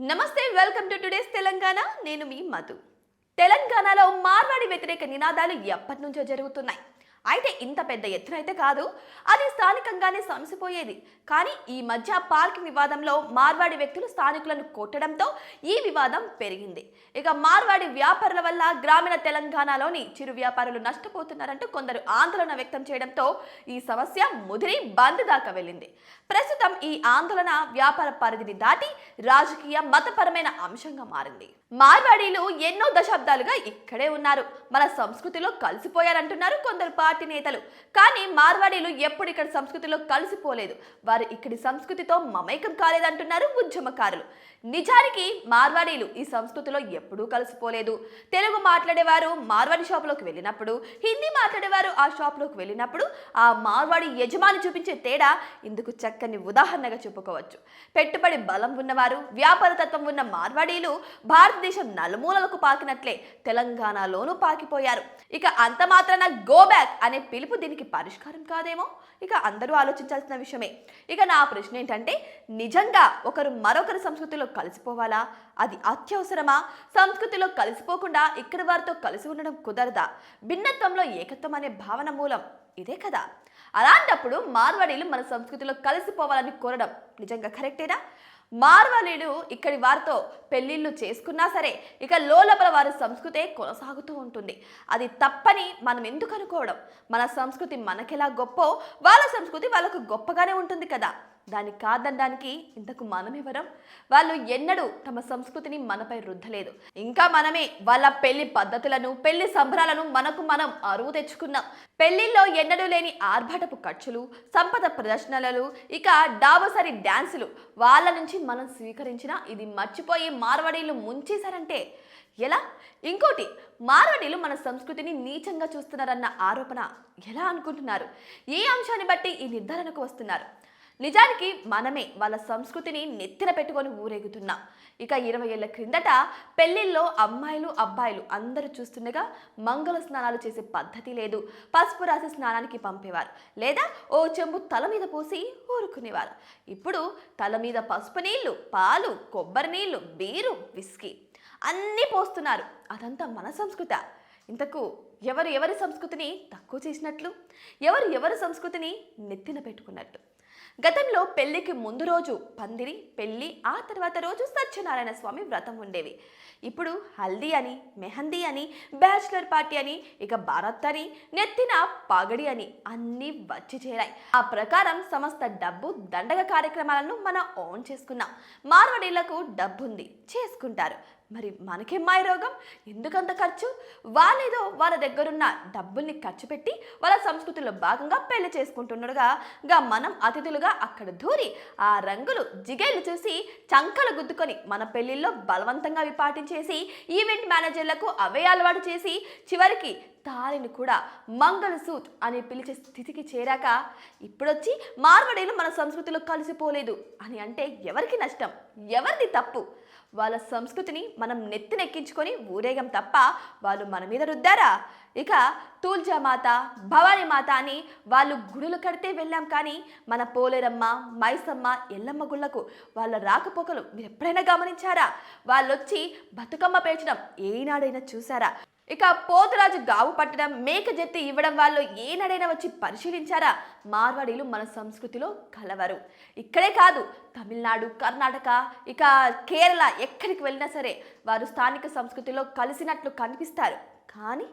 నమస్తే welcome to today's Telangana. నేను మీ మధు. తెలంగాణలో మార్వాడి వ్యతిరేక నినాదాలు ఎప్పటి నుంచో జరుగుతున్నాయి. అయితే ఇంత పెద్ద ఎత్తున అయితే కాదు. అది స్థానికంగానే సమసిపోయేది. కానీ ఈ మధ్య పార్కింగ్ వివాదంలో మార్వాడి వ్యక్తులు స్థానికులను కొట్టడంతో ఈ వివాదం పెరిగింది. ఇక మార్వాడి వ్యాపారుల వల్ల గ్రామీణ తెలంగాణలోని చిరు వ్యాపారులు నష్టపోతున్నారంటూ కొందరు ఆందోళన వ్యక్తం చేయడంతో ఈ సమస్య ముదిరి బంద్ దాకా వెళ్ళింది. ప్రస్తుతం ఈ ఆందోళన వ్యాపార పరిధిని దాటి రాజకీయ మతపరమైన అంశంగా మారింది. మార్వాడీలు ఎన్నో దశాబ్దాలుగా ఇక్కడే ఉన్నారు. మన సంస్కృతిలో కలిసిపోయారంటున్నారు కొందరు పార్టీ నేతలు. కానీ మార్వాడీలు ఎప్పుడు ఇక్కడ సంస్కృతిలో కలిసిపోలేదు. వారు ఇక్కడి సంస్కృతితో మమైకం కాలేదంటున్నారు ఉద్యమకారులు. నిజానికి మార్వాడీలు ఈ సంస్కృతిలో ఎప్పుడూ కలిసిపోలేదు. తెలుగు మాట్లాడేవారు మార్వాడి షాపులోకి వెళ్ళినప్పుడు హిందీ మాట్లాడేవారు ఆ షాపులోకి వెళ్ళినప్పుడు ఆ మార్వాడి యజమాని చూపించే తేడా ఇందుకు చక్కని ఉదాహరణగా చెప్పుకోవచ్చు. పెట్టుబడి బలం ఉన్నవారు వ్యాపారతత్వం ఉన్న మార్వాడీలు భారతదేశం నలుమూలలకు పాకినట్లే తెలంగాణలోనూ పాకిపోయారు. ఇక అంత మాత్రాన గో బ్యాక్ అనే పిలుపు దీనికి పరిష్కారం కాదేమో? ఇక అందరూ ఆలోచించాల్సిన విషయమే. ఇక నా ప్రశ్న ఏంటంటే నిజంగా ఒకరు మరొకరి సంస్కృతిలో కలిసిపోవాలా? అది అత్యవసరమా? సంస్కృతిలో కలిసిపోకుండా ఇక్కడ వారితో కలిసి ఉండడం కుదరదా? భిన్నత్వంలో ఏకత్వం అనే భావన మూలం ఇదే కదా? అలాంటప్పుడు మార్వాడీలు మన సంస్కృతిలో కలిసిపోవాలని కోరడం నిజంగా కరెక్టేనా? మార్వాడీలు ఇక్కడి వారితో పెళ్ళిళ్ళు చేసుకున్నా సరే ఇక లోలపల వారి సంస్కృతే కొనసాగుతూ ఉంటుంది. అది తప్పని మనం ఎందుకు అనుకోవడం? మన సంస్కృతి మనకెలా గొప్పో వాళ్ళ సంస్కృతి వాళ్ళకు గొప్పగానే ఉంటుంది కదా. దాన్ని కాదనడానికి ఇంతకు మనమెవరం? వాళ్ళు ఎన్నడూ తమ సంస్కృతిని మనపై రుద్దలేదు. ఇంకా మనమే వాళ్ళ పెళ్ళి పద్ధతులను పెళ్ళి సంబరాలను మనకు మనం అరువు తెచ్చుకున్నాం. పెళ్ళిల్లో ఎన్నడూ లేని ఆర్భటపు ఖర్చులు సంపద ప్రదర్శనలు ఇక డాబోసరి డ్యాన్సులు. వాళ్ళ నుంచి మనం స్వీకరించిన ఇది మర్చిపోయి మార్వడీలు ముంచేశారంటే ఎలా? ఇంకోటి మార్వాడీలు మన సంస్కృతిని నీచంగా చూస్తున్నారన్న ఆరోపణ ఎలా అనుకుంటున్నారు? ఏ అంశాన్ని బట్టి ఈ నిర్ధారణకు వస్తున్నారు. నిజానికి మనమే వాళ్ళ సంస్కృతిని నెత్తిన పెట్టుకొని ఊరేగుతున్నాం. ఇక ఇరవై ఏళ్ళ క్రిందట పెళ్ళిల్లో అమ్మాయిలు అబ్బాయిలు అందరూ చూస్తుండగా మంగళ స్నానాలు చేసే పద్ధతి లేదు. పసుపు రాసి స్నానానికి పంపేవారు. లేదా ఓ చెంబు తల మీద పోసి ఊరుకునేవారు. ఇప్పుడు తల మీద పసుపు నీళ్ళు పాలు కొబ్బరి నీళ్ళు బీరు విస్కీ అన్నీ పోస్తున్నారు. అదంతా మన సంస్కృత. ఇంతకు ఎవరు ఎవరి సంస్కృతిని తక్కువ చేసినట్లు? ఎవరు ఎవరి సంస్కృతిని నెత్తిన పెట్టుకున్నట్టు? గతంలో పెళ్ళికి ముందు రోజు పందిరి పెళ్ళి ఆ తర్వాత రోజు సత్యనారాయణ స్వామి వ్రతం ఉండేవి. ఇప్పుడు హల్దీ అని మెహందీ అని బ్యాచిలర్ పార్టీ అని ఇక భారత్ అని నెత్తిన పాగడి అని అన్నీ వచ్చి చేరాయి. ఆ ప్రకారం సమస్త డబ్బు దండగ కార్యక్రమాలను మనం ఓన్ చేసుకున్నాం. మార్వడీలకు డబ్బుంది చేసుకుంటారు. మరి మనకేం మాయ రోగం? ఎందుకంత ఖర్చు? వాళ్ళేదో వాళ్ళ దగ్గరున్న డబ్బుల్ని ఖర్చు పెట్టి వాళ్ళ సంస్కృతిలో భాగంగా పెళ్ళి చేసుకుంటుండగా గా మనం అతిథులుగా అక్కడ దూరి ఆ రంగులు జిగేలు చూసి చంకలు గుద్దుకొని మన పెళ్ళిల్లో బలవంతంగా అవి పాటించేసి ఈవెంట్ మేనేజర్లకు అవే అలవాటు చేసి చివరికి తాళిని కూడా మంగళసూత్ అని పిలిచే స్థితికి చేరాక ఇప్పుడొచ్చి మార్వడీలు మన సంస్కృతిలో కలిసిపోలేదు అని అంటే ఎవరికి నష్టం? ఎవరిది తప్పు? వాళ్ళ సంస్కృతిని మనం నెత్తినెక్కించుకొని ఊరేగం తప్ప వాళ్ళు మన మీద రుద్దారా? ఇక తూల్జా మాత భవానీ మాత అని వాళ్ళు గుడులు కడితే వెళ్ళాం కానీ మన పోలేరమ్మ మైసమ్మ ఎల్లమ్మ గుళ్ళకు వాళ్ళ రాకపోకలు మీరు ఎప్పుడైనా గమనించారా? వాళ్ళొచ్చి బతుకమ్మ పేర్చడం ఏనాడైనా చూసారా ఇక పోతురాజు గావు పట్టడం మేక జెత్తి ఇవ్వడం వాళ్ళు ఏనాడైనా వచ్చి పరిశీలించారా? మార్వాడీలు మన సంస్కృతిలో కలవరు. ఇక్కడే కాదు తమిళనాడు కర్ణాటక ఇక కేరళ ఎక్కడికి వెళ్ళినా సరే వారు స్థానిక సంస్కృతిలో కలిసినట్లు కనిపిస్తారు. కానీ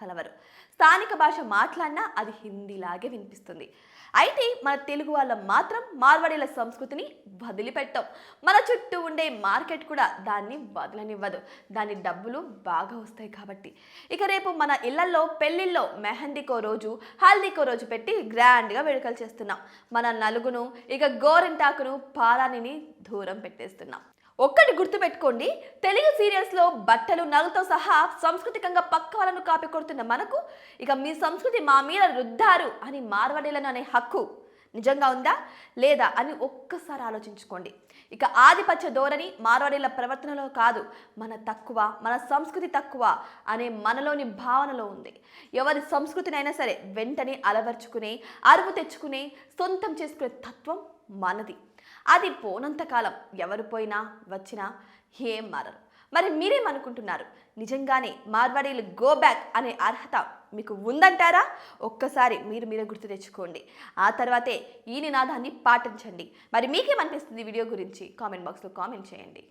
కలవరు. స్థానిక భాష మాట్లాడినా అది హిందీలాగే వినిపిస్తుంది. అయితే మన తెలుగు వాళ్ళ మాత్రం మార్వాడీల సంస్కృతిని వదిలిపెట్టాం. మన చుట్టూ ఉండే మార్కెట్ కూడా దాన్ని వదలనివ్వదు. దాని డబ్బులు బాగా వస్తాయి కాబట్టి. ఇక రేపు మన ఇళ్ళలో పెళ్ళిళ్ళలో మెహందీకో రోజు హల్దీకో రోజు పెట్టి గ్రాండ్గా వేడుకలు చేస్తున్నాం. మన నలుగును ఇక గోరింటాకును పారానిని దూరం పెట్టేస్తున్నాం. ఒక్కటి గుర్తుపెట్టుకోండి తెలుగు సీరియల్స్లో బట్టలు నగలతో సహా సాంస్కృతికంగా పక్క వాళ్ళను కాపీ కొడుతున్న మనకు ఇక మీ సంస్కృతి మా మీద రుద్దారు అని మార్వడీలను అనే హక్కు. నిజంగా ఉందా లేదా అని ఒక్కసారి ఆలోచించుకోండి. ఇక ఆధిపత్య ధోరణి మార్వాడీల ప్రవర్తనలో కాదు. మన తక్కువ మన సంస్కృతి తక్కువ అనే మనలోని భావనలో ఉంది. ఎవరి సంస్కృతినైనా సరే వెంటనే అలవర్చుకునే అరువు తెచ్చుకునే సొంతం చేసుకునే తత్వం మనది. అది పోనంత కాలం ఎవరు పోయినా వచ్చినా ఏం మారరు. మరి మీరేమనుకుంటున్నారు? నిజంగానే మార్వాడీలు గో బ్యాక్ అనే అర్హత మీకు ఉందంటారా? ఒక్కసారి మీరు మీరే గుర్తు తెచ్చుకోండి. ఆ తర్వాతే ఈ నినాదాన్ని పాటించండి. మరి మీకేమనిపిస్తుంది వీడియో గురించి? కామెంట్ బాక్స్లో కామెంట్ చేయండి.